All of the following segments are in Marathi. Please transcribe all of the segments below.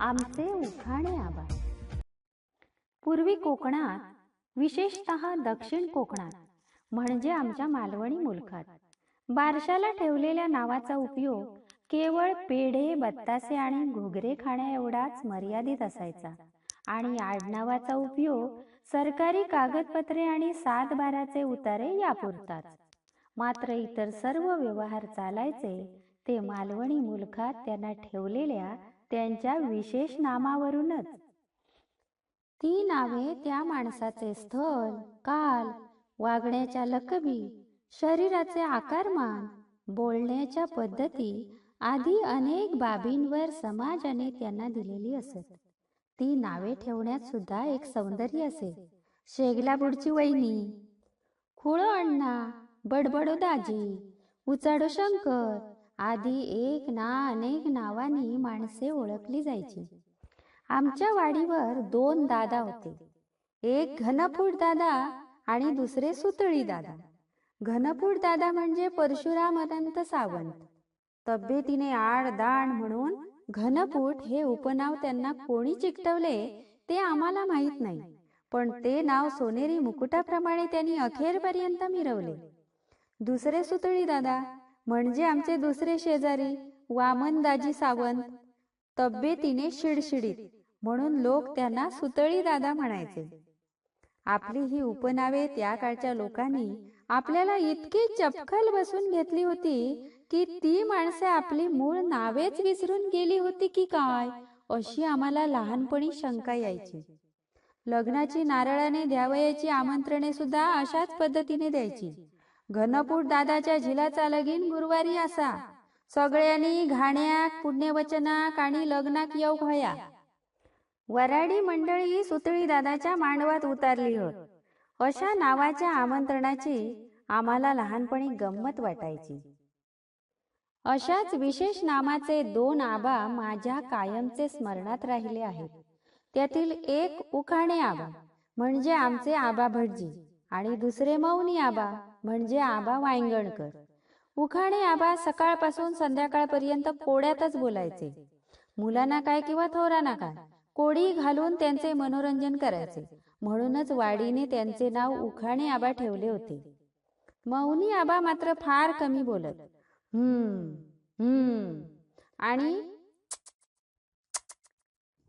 आमचे उखाणे आबा पूर्वी कोकणात विशेषतः दक्षिण कोकणात म्हणजे आमच्या मालवणी मुलखात बारशाला ठेवलेल्या नावाचा उपयोग केवळ पेढे बत्तासे आणि घुगरे खाण्या एवढाच मर्यादित असायचा. आणि आडनावाचा उपयोग सरकारी कागदपत्रे आणि सात बाराचे उतारे यापुरताच. मात्र इतर सर्व व्यवहार चालायचे ते मालवणी मुलखात त्यांना ठेवलेल्या त्यांच्या विशेष नामावरूनच. ती नावे त्या माणसाचे स्थल काल वागण्याच्या लकबी शरीराचे आकारमान बोलण्याच्या पद्धती आदी अनेक बाबींवर समाजाने त्यांना दिलेली असत. ती नावे ठेवण्यात सुद्धा एक सौंदर्य असे. शेगला बुडची वहिनी खुळो अण्णा बडबडो दाजी उचाडो शंकर आधी एक ना अनेक नावांनी माणसे ओळखली जायची. आमच्या वाडीवर दोन दादा होते. एक घनफूट दादा आणि दुसरे सुतळी दादा. घनफूट दादा म्हणजे परशुराम अनंत सावंत. तब्येतीने आड दाण म्हणून घनफूट हे उपनाव त्यांना कोणी चिकटवले ते आम्हाला माहीत नाही. पण ते नाव सोनेरी मुकुटाप्रमाणे त्यांनी अखेरपर्यंत मिरवले. दुसरे सुतळी दादा म्हणजे आमचे दुसरे शेजारी वामनदाजी सावंत. तब्येतीने शिडशिडीत म्हणून लोक त्यांना सुतळी दादा म्हणायचे. आपली ही उपनावे त्या काळच्या लोकांनी आपल्याला इतकी चपखल बसून घेतली होती की ती माणसे आपली मूळ नावेच विसरून गेली होती की काय अशी आम्हाला लहानपणी शंका यायची. लग्नाची नारळाने द्यावयाची आमंत्रणे सुद्धा अशाच पद्धतीने द्यायची. घनपूट दादाच्या झिलाचा लगीन गुरुवारी असा. सगळ्यांनी घाण्याक पुण्यवचनाक आणि लग्नाक येऊ व्हया वराडी मंडळी सुतळी दादाच्या मांडवात उतारली होत. अशा नावाच्या आमंत्रणाची आम्हाला लहानपणी गंमत वाटायची. अशाच विशेष नामाचे दोन आबा माझ्या कायमचे स्मरणात राहिले आहेत. त्यातील एक उखाणे आबा म्हणजे आमचे आबा भटजी आणि दुसरे मौनी आबा म्हणजे आबा वांगणकर उखाणे आबा सकाळपासून संध्याकाळपर्यंत कोड्यातच बोलायचे. मुलांना काय किंवा थोरांना काय कोडी घालून त्यांचे मनोरंजन करायचे. म्हणूनच वाडीने त्यांचे नाव उखाणे आबा ठेवले होते. मौनी आबा मात्र फार कमी बोलत. हम्म हम्म. आणि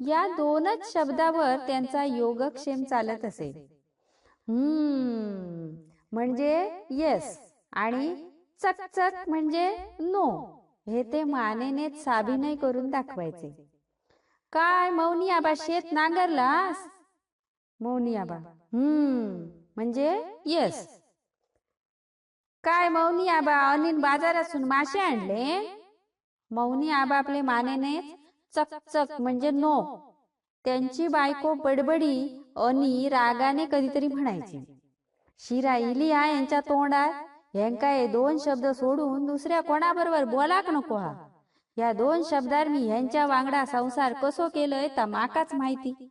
या दोनच शब्दावर त्यांचा योगक्षेम चालत असे. हम्म. म्हणजे येस आणि चक चक म्हणजे नो हे ते मानेने साभिनय करून दाखवायचे. काय मौनी आबा शेत नांगरलास? मौनी आबा. हम्म म्हणजे येस काय मौनी आबा अनिल बाजारातून मासे आणले? मौनी आबा आपले मानेने चक चक म्हणजे नो त्यांची बायको बडबडी अनी रागाने कधीतरी म्हणायची. शिरा इलिया यांच्या तोंडात ह्यांका हे दोन शब्द सोडून दुसऱ्या कोणाबरोबर बोलाक नको हा. या दोन शब्दार मी ह्यांच्या वांगडा संसार कसो केलंय तर माकाच माहिती.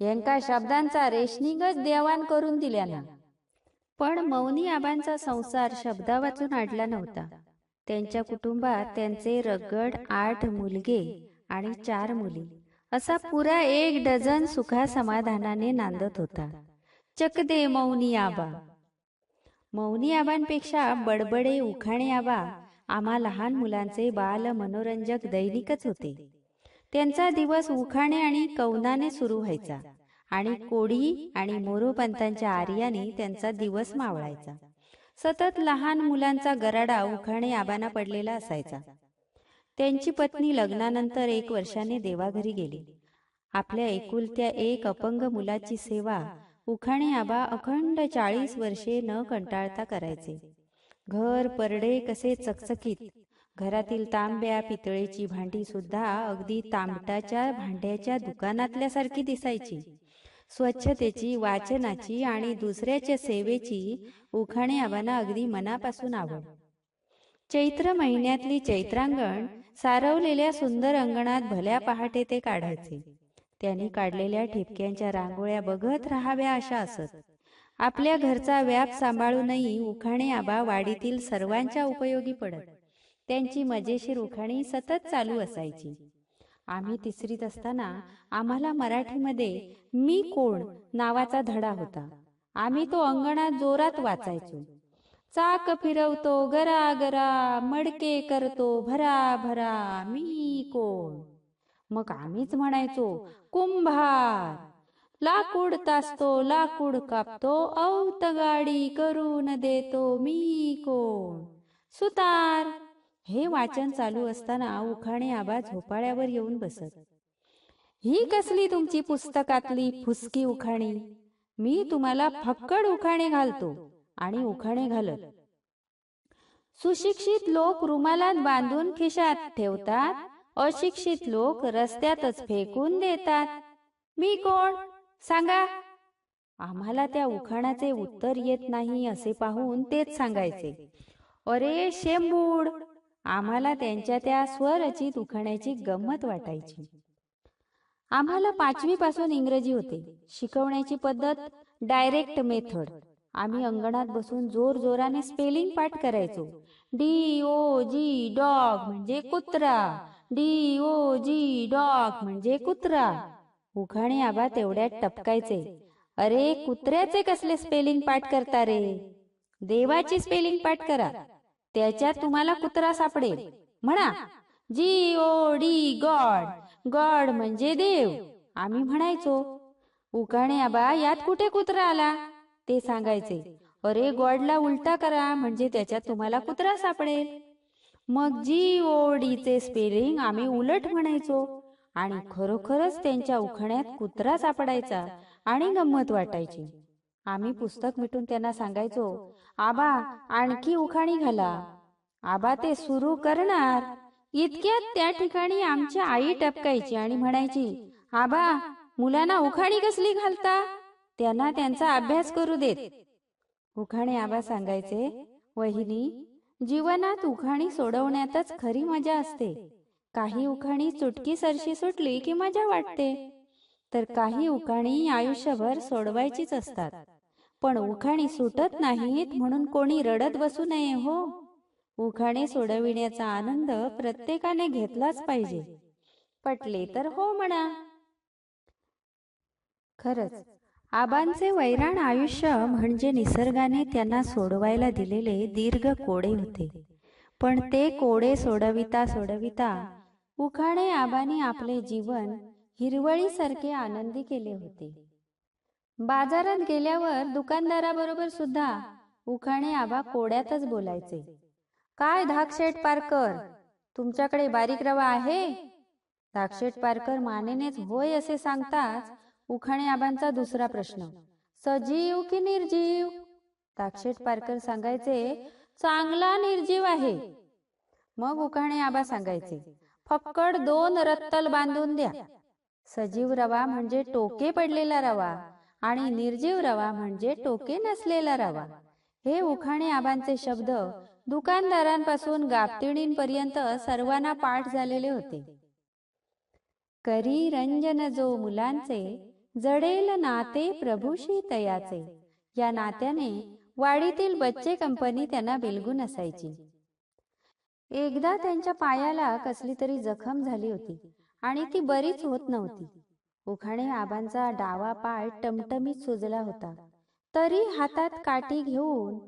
ह्यांका शब्दांचा रेशनिंगच देवान करून दिल्या ना. पण मौनी आबांचा संसार शब्दा वाचून आडला नव्हता. त्यांच्या कुटुंबात त्यांचे रगड आठ मुलगे आणि चार मुली असा पुरा एक डझन सुखा समाधानाने नांदत होता. चकदे मौनी आबा. मौनी आबांपेक्षा बडबडे उखाणे आबा आम्हा लहान मुलांचे बाल मनोरंजक दैनिकच होते. त्यांचा दिवस उखाणे आणि कौनाने सुरू व्हायचा आणि कोडी आणि मोरोपंतांच्या आर्याने त्यांचा दिवस मावळायचा. सतत लहान मुलांचा गराडा उखाणे आबांना पडलेला असायचा. त्यांची पत्नी लग्नानंतर एक वर्षाने देवाघरी गेली. आपल्या एकुलत्या एक अपंग मुलाची सेवा उखाणे आबा अखंड चाळीस वर्षे न कंटाळता करायचे. घर परडे कसे चकचकीत. घरातील तांब्या पितळेची भांडी सुद्धा अगदी तांबटाच्या भांड्याच्या दुकानातल्यासारखी दिसायची. स्वच्छतेची वाचनाची आणि दुसऱ्याच्या सेवेची उखाणे आबांना अगदी मनापासून आवड. चैत्र महिन्यातली चैत्रांगण सारवलेल्या सुंदर अंगणात भल्या पहाटे ते काढायचे. त्यांनी काढलेल्या ठिपक्यांच्या रांगोळ्या बघत राहाव्या अशा असत. आपल्या घरचा व्याप सांभाळूनही उखाणे आबा वाडीतील सर्वांच्या उपयोगी पडत. त्यांची मजेशीर उखाणी सतत चालू असायची. आम्ही तिसरीत असताना आम्हाला मराठीमध्ये मी कोण नावाचा धडा होता. आम्ही तो अंगणात जोरात वाचायचो. चाक फिरवतो गरा गरा मडके करतो भरा भरा मी कोण? मग आम्हीच म्हणायचो कुंभार लाकूड तासतो लाकूड कापतो औत गाडी करून देतो मी कोण? सुतार. हे वाचन चालू असताना उखाणे आबा झोपाळ्यावर येऊन बसत. ही कसली तुमची पुस्तकातली फुसकी उखाणी? मी तुम्हाला फक्कड उखाणे घालतो आणि उखाणे घालत. सुशिक्षित लोक रुमालात बांधून खिशात ठेवतात अशिक्षित लोक रस्त्यातच फेकून देतात. मी कोण? सांगा. आम्हाला त्या उखाणाचे उत्तर येत नाही असे पाहून तेच सांगायचे. अरे शेंबूड! आम्हाला त्यांच्या त्या स्वरचित उखाण्याची गंमत वाटायची. आम्हाला पाचवी पासून इंग्रजी होते. शिकवण्याची पद्धत डायरेक्ट मेथड. आम्ही अंगणात बसून जोर जोराने स्पेलिंग पाठ करायचो. डी ओ जी डॉग म्हणजे कुत्रा. डी ओ जी डॉग म्हणजे कुत्रा. उखाणे आबा तेवढ्यात टपकायचे. अरे कुत्र्याचे कसले स्पेलिंग पाठ करता रे? देवाची स्पेलिंग पाठ करा. त्याच्यात तुम्हाला कुत्रा सापडेल. म्हणा. G O D god. God म्हणजे देव. आम्ही म्हणायचो. उकाणे आबा यात कुठे कुत्रा आला? ते सांगायचे. अरे गॉडला उलटा करा म्हणजे त्याच्यात तुम्हाला कुत्रा सापडेल. मग जी ओ डीचे स्पेलिंग आम्ही उलट म्हणायचो आणि खरोखरच त्यांच्या उखाण्यात कुत्रा सापडायचा आणि गंमत वाटायची. आम्ही पुस्तक मिटून त्यांना सांगायचो आबा आणखी उखाणी घाला. आबा ते सुरू करणार. इतक्यात त्या ठिकाणी आमची आई टपकायची आणि म्हणायची आबा मुलांना उखाणी कसली घालता? त्यांना त्यांचा अभ्यास करू देत. उखाणे आबा सांगायचे वहिनी जीवनात उखाणी सोडवण्यातच खरी मजा असते. काही उखाणी चुटकी सरशी सुटली की मजा वाटते. तर काही उखाणी आयुष्यभर सोडवायचीच असतात. पण उखाणी सुटत नाहीत म्हणून कोणी रडत बसू नये हो. उखाणे सोडविण्याचा आनंद प्रत्येकाने घेतलाच पाहिजे. पटले तर हो म्हणा. खरच आबांचे वैराण आयुष्य म्हणजे निसर्गाने त्यांना सोडवायला दिलेले दीर्घ कोडे होते. पण ते कोडे सोडविता सोडविता उखाणे आबांनी आपले जीवन हिरवळीसारखे आनंदी केले होते. बाजारात गेल्यावर दुकानदाराबरोबर सुद्धा उखाणे आबा कोड्यातच बोलायचे. काय धाकशेट पारकर? तुमच्याकडे बारीक रवा आहे? धाकशेट पारकर मानेनेच होय असे सांगताच उखाणे आबांचा दुसरा प्रश्न. सजीव की निर्जीव? ताक्षेट पारकर सांगायचे चांगला निर्जीव आहे. मग उखाणे आबा सांगायचे फक्कड दोन रत्तल बांधून द्या. सजीव रवा म्हणजे टोके पडलेला रवा आणि निर्जीव रवा म्हणजे टोके नसलेला रवा. हे उखाणे आबांचे शब्द दुकानदारांपासून गापतिणींपर्यंत सर्वांना पाठ झालेले होते. करी रंजन जो मुलांचे जडेल नाते प्रभूशी तयाचे. या नात्याने वाडीतील बच्चे कंपनी त्यांना बिलगून असायची. एकदा त्यांच्या पायाला कसली तरी जखम झाली होती आणि ती बरीच होत नव्हती. उखाणे आबांचा डावा पाय टमटमीत सुजला होता. तरी हातात काठी घेऊन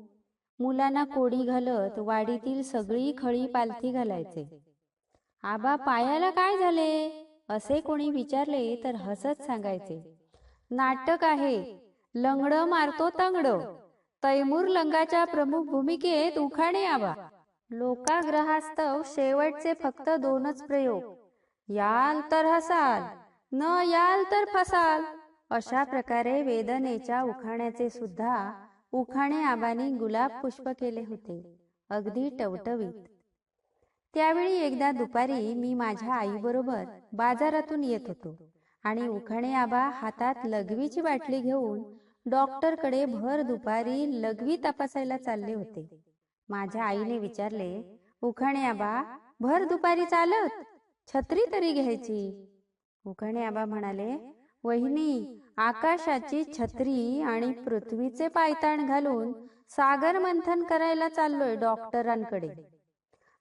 मुलांना कोडी घालत वाडीतील सगळी खळी पालथी घालायचे. आबा पायाला काय झाले? असे कोणी विचारले तर हसत सांगायचे. नाटक आहे. लंगड मारतो तंगड. तैमूर लंगाच्या प्रमुख भूमिकेत उखाणे आबा लोकाग्रहास्तव शेवटचे फक्त दोनच प्रयोग. याल तर हसाल न याल तर फसाल. अशा प्रकारे वेदनेच्या उखाण्याचे सुद्धा उखाणे आबांनी गुलाब पुष्प केले होते. अगदी टवटवीत. त्यावेळी एकदा दुपारी मी माझ्या आईबरोबर बाजारातून येत होतो. आणि उखाणे आबा हातात लघवीची बाटली घेऊन डॉक्टरकडे भर दुपारी लघवी तपासायला चालले होते. माझ्या आईने विचारले उखाणे आबा भर दुपारी चालत? छत्री तरी घ्यायची. उखाणे आबा म्हणाले वहिनी आकाशाची छत्री आणि पृथ्वीचे पायताण घालून सागर मंथन करायला चाललोय डॉक्टरांकडे.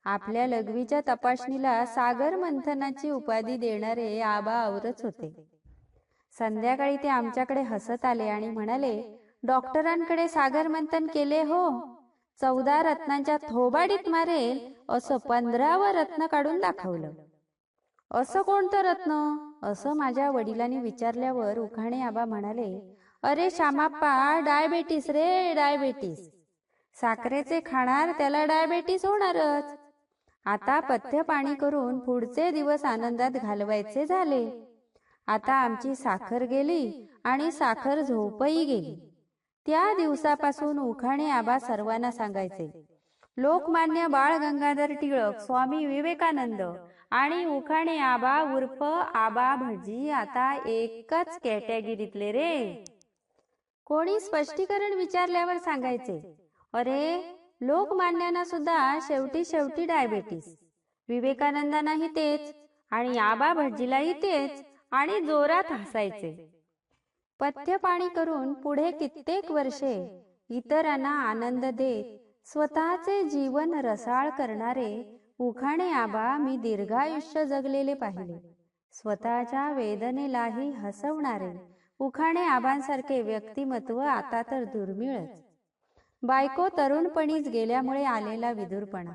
आपल्या लघवीच्या तपासणीला सागर मंथनाची उपाधी देणारे आबा आवरच होते. संध्याकाळी ते आमच्याकडे हसत आले आणि म्हणाले डॉक्टरांकडे सागर मंथन केले हो. चौदा रत्नांच्या थोबाडीत मारेल असं पंधरावं रत्न काढून दाखवलं. असं कोणतं रत्न? असं माझ्या वडिलांनी विचारल्यावर उखाणे आबा म्हणाले अरे श्यामाप्पा डायबेटीस रे डायबेटीस. साखरेचे खाणार त्याला डायबेटीस होणारच. आता पथ्य पाणी करून पुढचे दिवस आनंदात घालवायचे झाले. आता आमची साखर गेली आणि साखर झोपही गेली. त्या दिवसापासून उखाणे आबा सर्वांना सांगायचे. लोकमान्य बाळ गंगाधर टिळक स्वामी विवेकानंद आणि उखाणे आबा उर्फ आबा भटजी आता एकच कॅटेगरीतले रे. कोणी स्पष्टीकरण विचारल्यावर सांगायचे अरे लोकमान्यांना सुद्धा शेवटी शेवटी डायबेटीस विवेकानंदांनाही तेच आणि आबा भटजीलाही तेच आणि जोरात हसायचे. पथ्य पाणी करून पुढे कित्येक वर्षे इतरांना आनंद देत स्वतःचे जीवन रसाळ करणारे उखाणे आबा मी दीर्घायुष्य जगलेले पाहिले. स्वतःच्या वेदनेलाही हसवणारे उखाणे आबांसारखे व्यक्तिमत्व आता तर दुर्मिळच. बायको तरुणपणीच गेल्यामुळे आलेला विदुरपणा.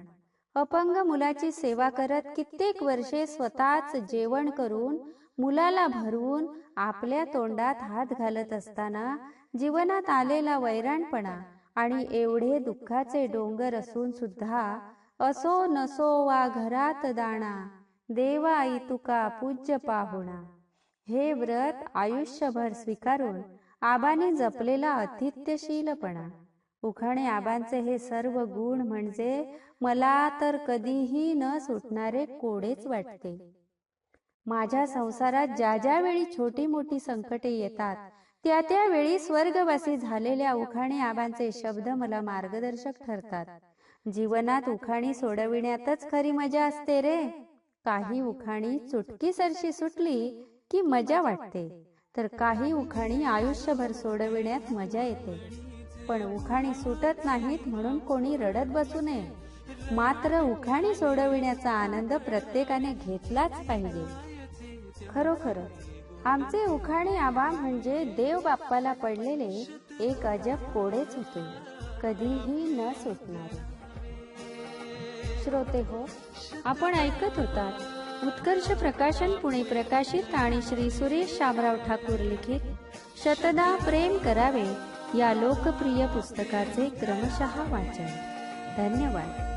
अपंग मुलाची सेवा करत कित्येक वर्षे स्वतःच जेवण करून मुलाला भरवून आपल्या तोंडात हात घालत असताना जीवनात आलेला वैराणपणा आणि एवढे दुःखाचे डोंगर असून सुद्धा असो नसो वा घरात दाणा देवा आई तुका पूज्य पाहुणा. हे व्रत आयुष्यभर स्वीकारून आबाने जपलेला अतिथ्यशीलपणा. उखाणे आबांचे हे सर्व गुण म्हणजे मला तर कधीही न सुटणारे कोडेच वाटते. माझ्या संसारात ज्या ज्या वेळी छोटी मोठी संकटे येतात त्या त्यावेळी स्वर्गवासी झालेल्या उखाणे आबांचे शब्द मला मार्गदर्शक ठरतात. जीवनात उखाणी सोडविण्यातच खरी मजा असते रे. काही उखाणी चुटकी सरशी सुटली की मजा वाटते. तर काही उखाणी आयुष्यभर सोडविण्यात मजा येते. पण उखाणी सुटत नाहीत म्हणून कोणी रडत बसू नये. मात्र उखाणी सोडविण्याचा आनंद प्रत्येकाने घेतलाच पाहिजे. खरोखर आमचे उखाणी आबा म्हणजे देव बाप्पाला पडलेले एक अजब कोडेच होते. कधीही न सुटणारे. श्रोते हो आपण ऐकत होतात. उत्कर्ष प्रकाशन पुणे प्रकाशित आणि श्री सुरेश शामराव ठाकूर लिखित शतदा प्रेम करावे. या लोकप्रिय पुस्तकाचे क्रमशः वाचन. धन्यवाद.